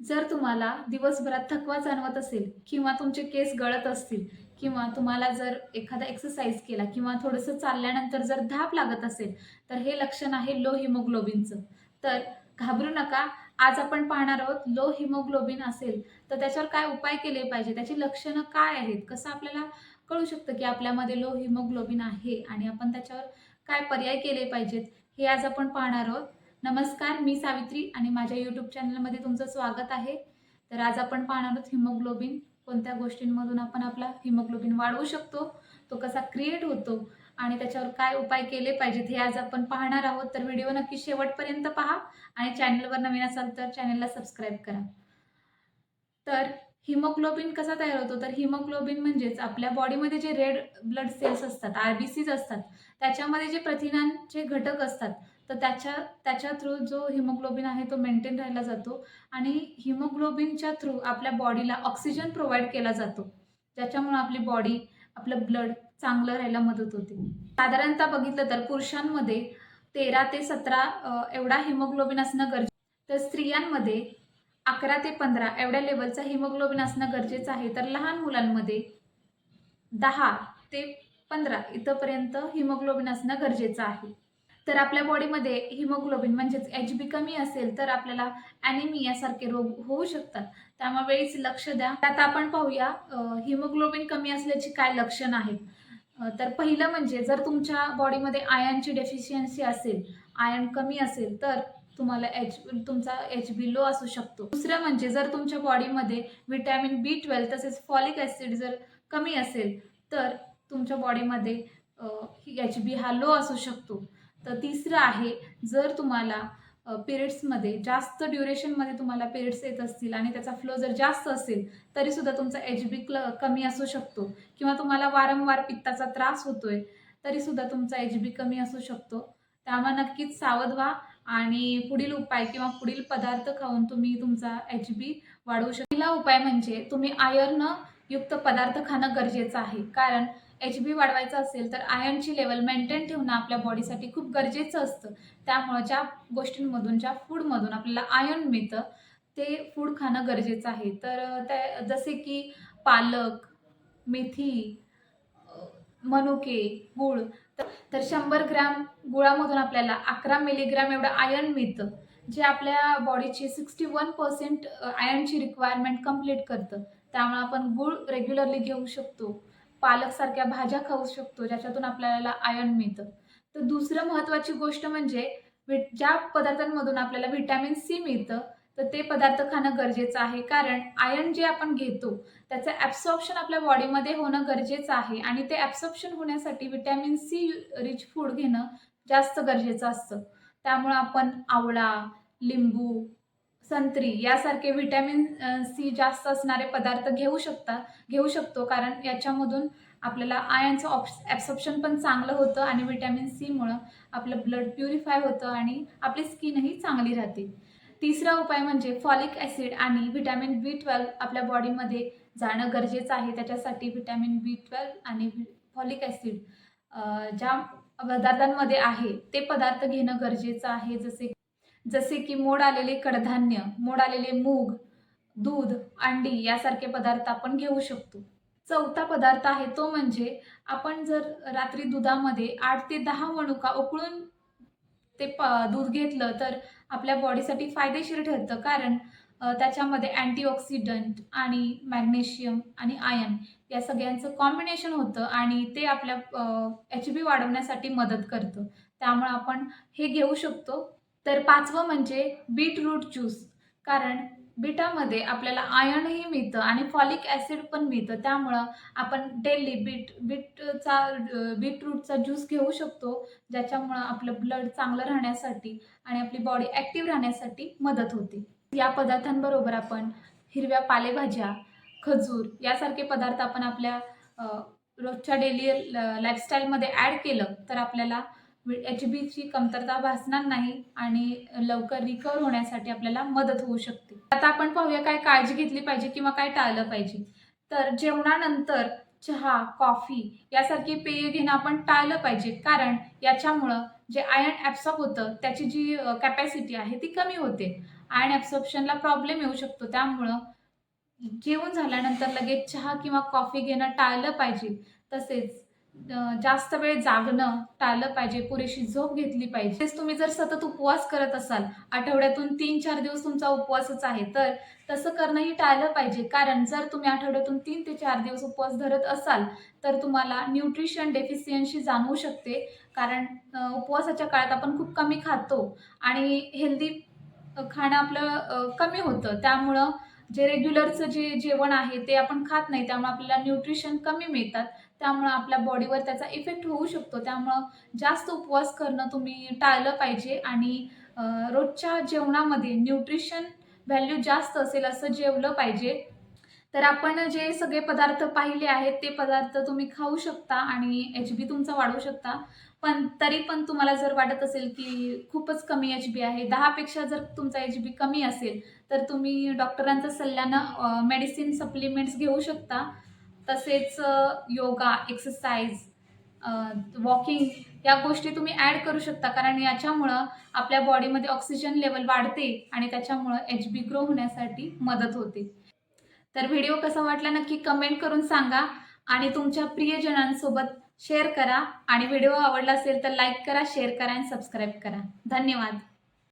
जर तुम्हाला दिवसभरात थकवा जाणवत असेल किंवा तुमचे केस गळत असतील किंवा तुम्हाला जर एखादा एक्सरसाइज केला किंवा थोडंसं चालल्यानंतर जर धाप लागत असेल तर हे लक्षण आहे लो हिमोग्लोबिनचं. तर घाबरू नका. आज आपण पाहणार आहोत लो हिमोग्लोबिन असेल तर त्याच्यावर काय उपाय केले पाहिजे? त्याची लक्षणं काय आहेत? कसं आपल्याला कळू शकतं की आपल्यामध्ये लो हिमोग्लोबिन आहे आणि आपण त्याच्यावर काय पर्याय केले पाहिजेत? हे आज आपण पाहणार आहोत. नमस्कार मी सावित्री आणि माझ्या यूट्यूब चॅनलमध्ये तुमचं स्वागत आहे. तर आज आपण पाहणार आहोत हिमोग्लोबिन कोणत्या गोष्टींमधून आपण आपला हिमोग्लोबिन वाढवू शकतो? तो कसा क्रिएट होतो? आणि त्याच्यावर काय उपाय केले पाहिजेत हे आज आपण पाहणार आहोत. तर व्हिडिओ नक्की शेवटपर्यंत पहा आणि चॅनलवर नवीन असाल तर चॅनलला सबस्क्राईब करा. तर हिमोग्लोबिन कसा तयार होतो? तर हिमोग्लोबिन म्हणजेच आपल्या बॉडीमध्ये जे रेड ब्लड सेल्स असतात आर बी सीज असतात त्याच्यामध्ये जे प्रथिनांचे घटक असतात तर त्याच्या त्याच्या थ्रू जो हिमोग्लोबिन आहे तो मेंटेन राहिला जातो आणि हिमोग्लोबिनच्या थ्रू आपल्या बॉडीला ऑक्सिजन प्रोव्हाइड केला जातो. ज्याच्यामुळे आपली बॉडी आपलं ब्लड चांगलं राहायला मदत होते. साधारणतः बघितलं तर पुरुषांमध्ये तेरा ते सतरा एवढा हिमोग्लोबिन असणं गरजेचं तर स्त्रियांमध्ये अकरा ते पंधरा एवढ्या लेवलचा हिमोग्लोबिन असणं गरजेचं आहे. तर लहान मुलांमध्ये दहा ते पंधरा इथंपर्यंत हिमोग्लोबिन असणं गरजेचं आहे. तर आपल्या बॉडीमध्ये हिमोग्लोबिन म्हणजेच एच बी कमी असेल तर आपल्याला ॲनिमियासारखे रोग होऊ शकतात. त्यामुळे वेळीच लक्ष द्या. आता आपण पाहूया हिमोग्लोबिन कमी असल्याची काय लक्षण आहेत? तर पहिलं म्हणजे जर तुमच्या बॉडीमध्ये आयर्नची डेफिशियन्सी असेल आयर्न कमी असेल तर तुम्हाला एच तुमचा एच बी लो असू शकतो. दुसरं म्हणजे जर तुमच्या बॉडीमध्ये विटॅमिन बी ट्वेल्व तसेच फॉलिक ॲसिड जर कमी असेल तर तुमच्या बॉडीमध्ये एच बी हा लो असू शकतो. तर तिसरं आहे जर तुम्हाला पिरियड्समध्ये जास्त ड्युरेशनमध्ये तुम्हाला पिरियड्स येत असतील आणि त्याचा फ्लो जर जास्त असेल तरीसुद्धा तुमचा एच बी क्ल कमी असू शकतो. किंवा तुम्हाला वारंवार पित्ताचा त्रास होतोय तरीसुद्धा तुमचा एच बी कमी असू शकतो. त्यामुळे नक्कीच सावध व्हा आणि पुढील उपाय किंवा पुढील पदार्थ खाऊन तुम्ही तुमचा एच बी वाढवू शकता पहिला उपाय म्हणजे तुम्ही आयर्न युक्त पदार्थ खाणं गरजेचं आहे. कारण एच बी वाढवायचं असेल तर आयर्नची लेवल मेंटेन ठेवणं आपल्या बॉडीसाठी खूप गरजेचं असतं. त्यामुळं ज्या गोष्टींमधून ज्या फूडमधून आपल्याला आयर्न मिळतं ते फूड खाणं गरजेचं आहे. तर त्या जसे की पालक मेथी मनुके गूळ तर- शंभर ग्रॅम गुळामधून आपल्याला अकरा मिलीग्रॅम एवढं आयर्न मिळतं जे आपल्या बॉडीची सिक्स्टी वन पर्सेंट आयर्नची रिक्वायरमेंट कंप्लीट करतं. त्यामुळे आपण गूळ रेग्युलरली घेऊ शकतो. पालकसारख्या भाज्या खाऊ शकतो ज्याच्यातून आपल्याला आयर्न मिळतं. तर दुसरं महत्त्वाची गोष्ट म्हणजे ज्या पदार्थांमधून आपल्याला व्हिटॅमिन सी मिळतं तर ते पदार्थ खाणं गरजेचं आहे. कारण आयर्न जे आपण घेतो त्याचं ॲब्सॉर्प्शन आपल्या बॉडीमध्ये होणं गरजेचं आहे. आणि ते ॲब्सॉर्प्शन होण्यासाठी व्हिटॅमिन सी रिच फूड घेणं जास्त गरजेचं असतं. त्यामुळं आपण आवळा लिंबू संत्री यासारखे व्हिटॅमिन सी जास्त असणारे पदार्थ घेऊ शकता घेऊ शकतो. कारण याच्यामधून आपल्याला आयनचं ऑप्स ॲब्सॉर्प्शन पण चांगलं होतं आणि व्हिटॅमिन सीमुळं आपलं ब्लड प्युरिफाय होतं आणि आपली स्किनही चांगली राहते. तिसरा उपाय म्हणजे फॉलिक ॲसिड आणि व्हिटॅमिन बी ट्वेल्व आपल्या बॉडीमध्ये जाणं गरजेचं आहे. त्याच्यासाठी व्हिटॅमिन बी ट्वेल्व आणि फॉलिक ॲसिड ज्या पदार्थांमध्ये आहे ते पदार्थ घेणं गरजेचं आहे. जसे जसे की मोड आलेले कडधान्य मोड आलेले मूग दूध अंडी यासारखे पदार्थ आपण घेऊ शकतो. चौथा पदार्थ आहे तो म्हणजे आपण जर रात्री दुधामध्ये आठ ते दहा मणुका उकळून ते प दूध घेतलं तर आपल्या बॉडीसाठी फायदेशीर ठरतं. कारण त्याच्यामध्ये अँटीऑक्सिडंट आणि मॅग्नेशियम आणि आयन या सगळ्यांचं कॉम्बिनेशन होतं आणि ते आपल्या एच बी वाढवण्यासाठी मदत करतं. त्यामुळे आपण हे घेऊ शकतो. तर पाचवं म्हणजे बीटरूट ज्यूस. कारण बीटामध्ये आपल्याला आयर्नही मिळतं आणि फॉलिक ॲसिड पण मिळतं. त्यामुळं आपण डेली बीट बीटचा बीटरूटचा ज्यूस घेऊ शकतो ज्याच्यामुळं आपलं ब्लड चांगलं राहण्यासाठी आणि आपली बॉडी ॲक्टिव्ह राहण्यासाठी मदत होते. या पदार्थांबरोबर आपण हिरव्या पालेभाज्या खजूर यासारखे पदार्थ आपण आपल्या रोजच्या डेली लाईफस्टाईलमध्ये ॲड केलं तर आपल्याला म्हणजे एच बीची कमतरता भासणार नाही आणि लवकर रिकवर होण्यासाठी आपल्याला मदत होऊ शकते. आता आपण पाहूया काय काळजी घेतली पाहिजे किंवा काय टाळलं पाहिजे. तर जेवणानंतर चहा कॉफी यासारखी पेय घेणं आपण टाळलं पाहिजे. कारण याच्यामुळं जे आयर्न ॲब्सॉर्ब होतं त्याची जी कॅपॅसिटी आहे ती कमी होते. आयर्न ॲब्सॉर्प्शनला प्रॉब्लेम येऊ शकतो. त्यामुळं जेवण झाल्यानंतर लगेच चहा किंवा कॉफी घेणं टाळलं पाहिजे. तसेच जास्त वेळ जागणं टाळलं पाहिजे पुरेशी झोप घेतली पाहिजे. तसेच तुम्ही जर सतत उपवास करत असाल आठवड्यातून तीन चार दिवस तुमचा उपवासच आहे तर तसं करणंही टाळलं पाहिजे. कारण जर तुम्ही आठवड्यातून तीन ते चार दिवस उपवास धरत असाल तर तुम्हाला न्यूट्रिशन डेफिसियन्सी जाणवू शकते. कारण उपवासाच्या काळात आपण खूप कमी खातो आणि हेल्दी खाणं आपलं कमी होतं. त्यामुळं जे रेग्युलरचं जे जेवण आहे ते आपण खात नाही. त्यामुळे आपल्याला न्यूट्रिशन कमी मिळतात. त्यामुळं आपल्या बॉडीवर त्याचा इफेक्ट होऊ शकतो. त्यामुळं जास्त उपवास करणं तुम्ही टाळलं पाहिजे आणि रोजच्या जेवणामध्ये न्यूट्रिशन व्हॅल्यू जास्त असेल असं जेवलं पाहिजे. तर आपण जे सगळे पदार्थ पाहिले आहेत ते पदार्थ तुम्ही खाऊ शकता आणि एच बी तुमचा वाढवू शकता. पण तरी पण तुम्हाला जर वाटत असेल की खूपच कमी एच बी आहे दहापेक्षा जर तुमचा एच बी कमी असेल तर तुम्ही डॉक्टरांचा सल्ल्यानं मेडिसिन सप्लिमेंट्स घेऊ शकता. तसेच योगा एक्सरसाइज वॉकिंग या गोष्टी तुम्ही ॲड करू शकता. कारण याच्यामुळं आपल्या बॉडीमध्ये ऑक्सिजन लेवल वाढते आणि त्याच्यामुळं एच बी ग्रो होण्यासाठी मदत होते. तर व्हिडिओ कसा वाटला नक्की कमेंट करून सांगा आणि तुमच्या प्रियजनांसोबत शेअर करा. आणि व्हिडिओ आवडला असेल तर लाईक करा शेअर करा आणि सबस्क्राईब करा. धन्यवाद.